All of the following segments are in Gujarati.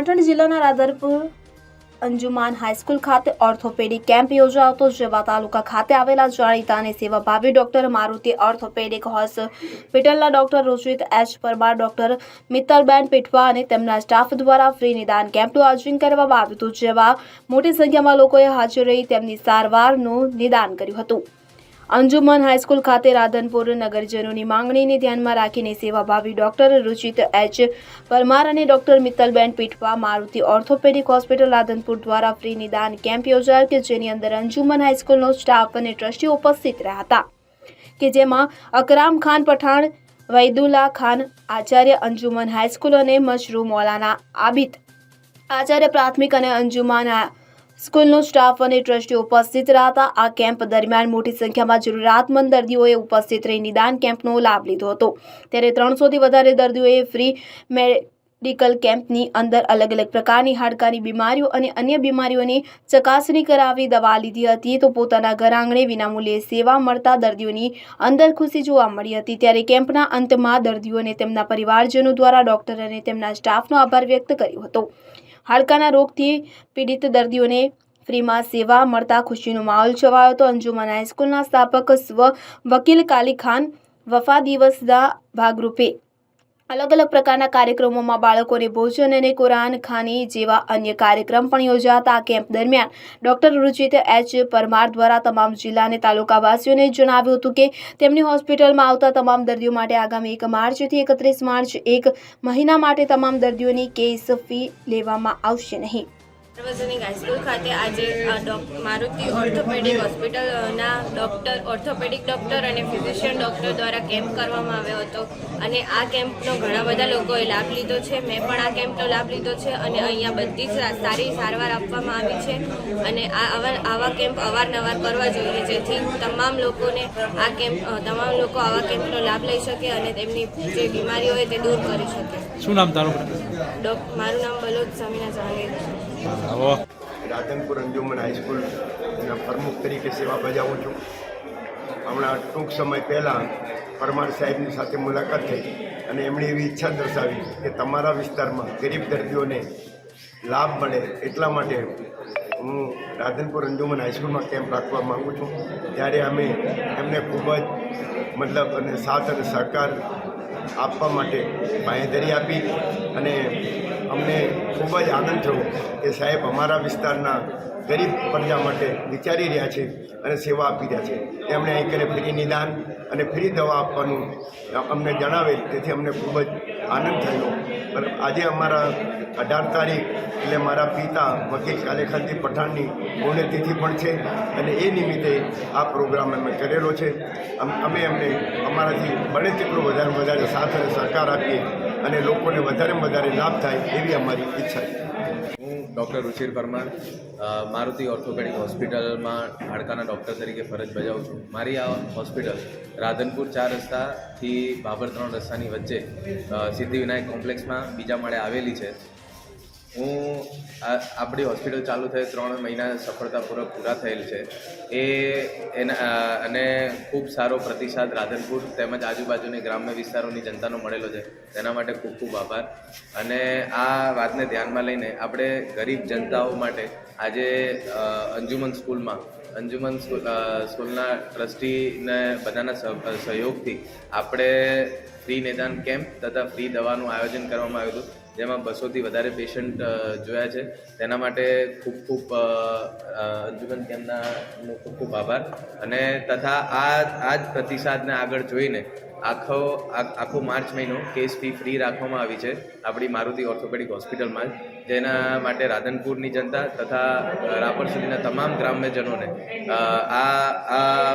પાટણ જિલ્લાના રાધરપુર અંજુમાન હાઈસ્કૂલ ખાતે ઓર્થોપેડિક કેમ્પ યોજાતો જેવા તાલુકા ખાતે આવેલા જાણીતા અને સેવાભાવી ડોક્ટર મારુતિ ઓર્થોપેડિક હોસ્પિટલના doctor Ruchit H Parmar, doctor Mittalben Pithva અને તેમના સ્ટાફ દ્વારા ફ્રી નિદાન કેમ્પનું આયોજન કરવામાં આવ્યું હતું જેવા મોટી સંખ્યામાં લોકોએ હાજર રહી તેમની સારવારનું નિદાન કર્યું હતું. અંજુમન હાઈસ્કૂલ ખાતે રાધનપુર નગરજનોની માંગણીને ધ્યાનમાં રાખીને સેવાભાવી ડોક્ટર રુચિત એચ. પરમાર અને doctor Mittalben Pithva Maruti orthopaedic hospital Radhanpur દ્વારા ફ્રી નિદાન કેમ્પ યોજાયો કે જેની અંદર અંજુમન હાઈસ્કૂલનો સ્ટાફ અને ટ્રસ્ટી ઉપસ્થિત રહ્યા હતા. કે જેમાં અકરામ ખાન પઠાણ વૈદુલ્લા ખાન, આચાર્ય અંજુમન હાઈસ્કૂલ અને મશરૂ મૌલાના આબિદ. આચાર્ય પ્રાથમિક અને અંજુમાન સ્કૂલનો સ્ટાફ અને ટ્રસ્ટી ઉપસ્થિત રહ્યા આ કેમ્પ દરમિયાન મોટી સંખ્યામાં જરૂરિયાતમંદ દર્દીઓએ ઉપસ્થિત રહી નિદાન કેમ્પનો લાભ લીધો હતો. ત્યારે ત્રણસોથી વધારે દર્દીઓએ ફ્રી મેડિકલ કેમ્પની અંદર અલગ અલગ પ્રકારની હાડકાની બીમારીઓ અને અન્ય બીમારીઓની ચકાસણી કરાવી દવા લીધી હતી તો પોતાના ઘર આંગણે વિનામૂલ્યે સેવા મળતા દર્દીઓની અંદર ખુશી જોવા મળી હતી. ત્યારે કેમ્પના અંતમાં દર્દીઓને તેમના પરિવારજનો દ્વારા ડોક્ટર અને તેમના સ્ટાફનો આભાર વ્યક્ત કર્યો હતો. હાડકાના રોગથી પીડિત દર્દીઓને ફ્રીમાં સેવા મળતા ખુશીનો માહોલ છવાયો હતો. અંજુમન હાઈસ્કૂલના સ્થાપક સ્વ વકીલ કાલી ખાન વફા દિવસના ભાગરૂપે અલગ અલગ પ્રકારના કાર્યક્રમોમાં બાળકોને ભોજન અને કુરાન, ખાની જેવા અન્ય કાર્યક્રમ પણ યોજાતા આ કેમ્પ દરમિયાન ડોક્ટર રુચિત એચ. પરમાર દ્વારા તમામ જિલ્લા અને તાલુકાવાસીઓને જણાવ્યું હતું કે તેમની હોસ્પિટલમાં આવતા તમામ દર્દીઓ માટે આગામી એક માર્ચથી એકત્રીસ માર્ચ એક મહિના માટે તમામ દર્દીઓની કેસ ફી લેવામાં આવશે નહીં. સાર્વજનિક હાઈસ્કૂલ ખાતે આજે મારુતિ ઓર્થોપેડિક હોસ્પિટલના ડૉક્ટર ઓર્થોપેડિક ડૉક્ટર અને ફિઝિશિયન ડૉક્ટર દ્વારા કેમ્પ કરવામાં આવ્યો હતો. અને આ કેમ્પનો ઘણા બધા લોકોએ લાભ લીધો છે. મેં પણ આ કેમ્પનો લાભ લીધો છે અને અહીંયા બધી જ સારી સારવાર આપવામાં આવી છે. અને આ આવા આવા કેમ્પ અવારનવાર કરવા જોઈએ જેથી તમામ લોકોને આ કેમ્પ તમામ લોકો આવા કેમ્પનો લાભ લઈ શકે અને તેમની જે બીમારીઓ હોય તે દૂર કરી શકે. શું નામ તારું? ડોક મારું નામ બલોદ સમીના જહાંગીર છે. આવો. રાધનપુર અંજુમન હાઈસ્કૂલ ના પ્રમુખ તરીકે સેવા બજાવું છું. હમણાં ટૂંક સમય પહેલાં પરમાર સાહેબની સાથે મુલાકાત થઈ અને એમણે એવી ઈચ્છા દર્શાવી કે તમારા વિસ્તારમાં ગરીબ દર્દીઓને લાભ મળે એટલા માટે હું રાધનપુર અંજુમન હાઈસ્કૂલમાં કેમ્પ રાખવા માગું છું. ત્યારે અમે એમને ખૂબ જ મતલબ અને સાથ અને સહકાર આપવા માટે બાંહેધરી આપી અને અમને ખૂબ જ આનંદ થયો કે સાહેબ અમારા વિસ્તારના ગરીબ પ્રજા માટે વિચારી રહ્યા છે અને સેવા આપી રહ્યા છે. એમણે અહીં કરે ફ્રી નિદાન અને ફ્રી દવા આપવાનું અમને જણાવેલ, તેથી અમને ખૂબ જ આનંદ થયો. પણ આજે અમારા અઢાર તારીખ, એટલે મારા પિતા વકીલ કાલેખાનજી પઠાણની પુણ્યતિથિ પણ છે અને એ નિમિત્તે આ પ્રોગ્રામ અમે કરેલો છે. અમ- એમને અમારાથી બને તેટલો વધારે વધારે સાથ સહકાર આપીએ અને લોકોને વધારેમાં વધારે લાભ થાય એવી અમારી ઈચ્છા છે. હું ડૉક્ટર રુચિર પરમાર મારુતિ ઓર્થોપેડિક હોસ્પિટલમાં હાડકાના ડૉક્ટર તરીકે ફરજ બજાવું છું. મારી આ હોસ્પિટલ રાધનપુર ચાર રસ્તાથી બાબર ત્રણ રસ્તાની વચ્ચે સિદ્ધિવિનાયક કોમ્પ્લેક્સમાં બીજા માળે આવેલી છે. હું આપણી હોસ્પિટલ ચાલુ થઈ ત્રણ મહિના સફળતાપૂર્વક પૂરા થયેલ છે. એ એના, અને ખૂબ સારો પ્રતિસાદ રાધનપુર તેમજ આજુબાજુની ગ્રામ્ય વિસ્તારોની જનતાનો મળેલો છે. તેના માટે ખૂબ ખૂબ આભાર. અને આ વાતને ધ્યાનમાં લઈને આપણે ગરીબ જનતાઓ માટે આજે અંજુમન સ્કૂલમાં, અંજુમન સ્કૂલ સ્કૂલના ટ્રસ્ટીને બધાના સહ- સહયોગથી આપણે ફ્રી નિદાન કેમ્પ તથા ફ્રી દવાનું આયોજન કરવામાં આવ્યું હતું. જેમાં બસોથી વધારે પેશન્ટ જોયા છે. તેના માટે ખૂબ ખૂબ અંજુમન કેમના ખૂબ ખૂબ આભાર. અને તથા આ આ જ પ્રતિસાદને આગળ જોઈને આખો આખો માર્ચ મહિનો કેસ ફી ફ્રી રાખવામાં આવી છે આપણી મારુતિ ઓર્થોપેડિક હોસ્પિટલમાં જ. જેના માટે રાધનપુરની જનતા તથા રાપર સુધીના તમામ ગ્રામ્યજનોને આ આ,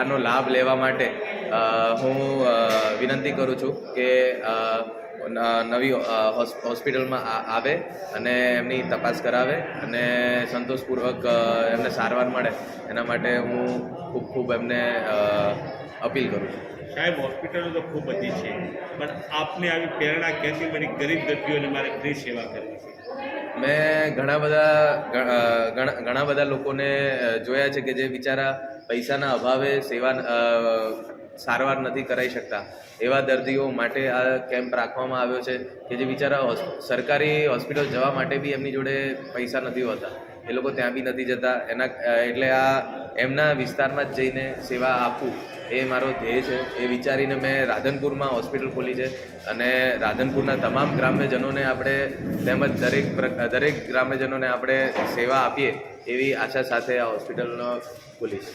આનો લાભ લેવા માટે હું વિનંતી કરું છું કે નવી હોસ્પિટલમાં આવે અને એમની તપાસ કરાવે અને સંતોષપૂર્વક એમને સારવાર મળે. એના માટે હું ખૂબ ખૂબ એમને અપીલ કરું છું. સાહેબ, હોસ્પિટલો તો ખૂબ બધી છે, પણ આપને આવી પ્રેરણા ક્યાંથી બની ગરીબ દર્દીઓને મારે ફ્રી સેવા કરવી છે. મેં ઘણા બધા ઘણા બધા લોકોને જોયા છે કે જે બિચારા પૈસાના અભાવે સેવા સારવાર નથી કરાવી શકતા. એવા દર્દીઓ માટે આ કેમ્પ રાખવામાં આવ્યો છે કે જે બિચારા સરકારી હોસ્પિટલ જવા માટે બી એમની જોડે પૈસા નથી હોતા. એ લોકો ત્યાં બી નથી જતા. એના એટલે આ એમના વિસ્તારમાં જ જઈને સેવા આપવું એ મારો ધ્યેય છે. એ વિચારીને મેં રાધનપુરમાં હોસ્પિટલ ખોલી છે અને રાધનપુરના તમામ ગ્રામ્યજનોને આપણે તેમજ દરેક દરેક ગ્રામ્યજનોને આપણે સેવા આપીએ એવી આશા સાથે આ હોસ્પિટલનો ખોલી છે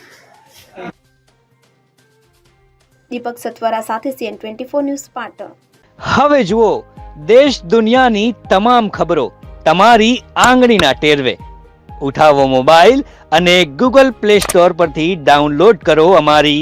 દીપક સત્વરા સાથે CN twenty four news Patan. હવે જુઓ દેશ દુનિયાની તમામ ખબરો તમારી આંગળીના ટેરવે. ઉઠાવો મોબાઈલ અને ગૂગલ પ્લે સ્ટોર પરથી ડાઉનલોડ કરો અમારી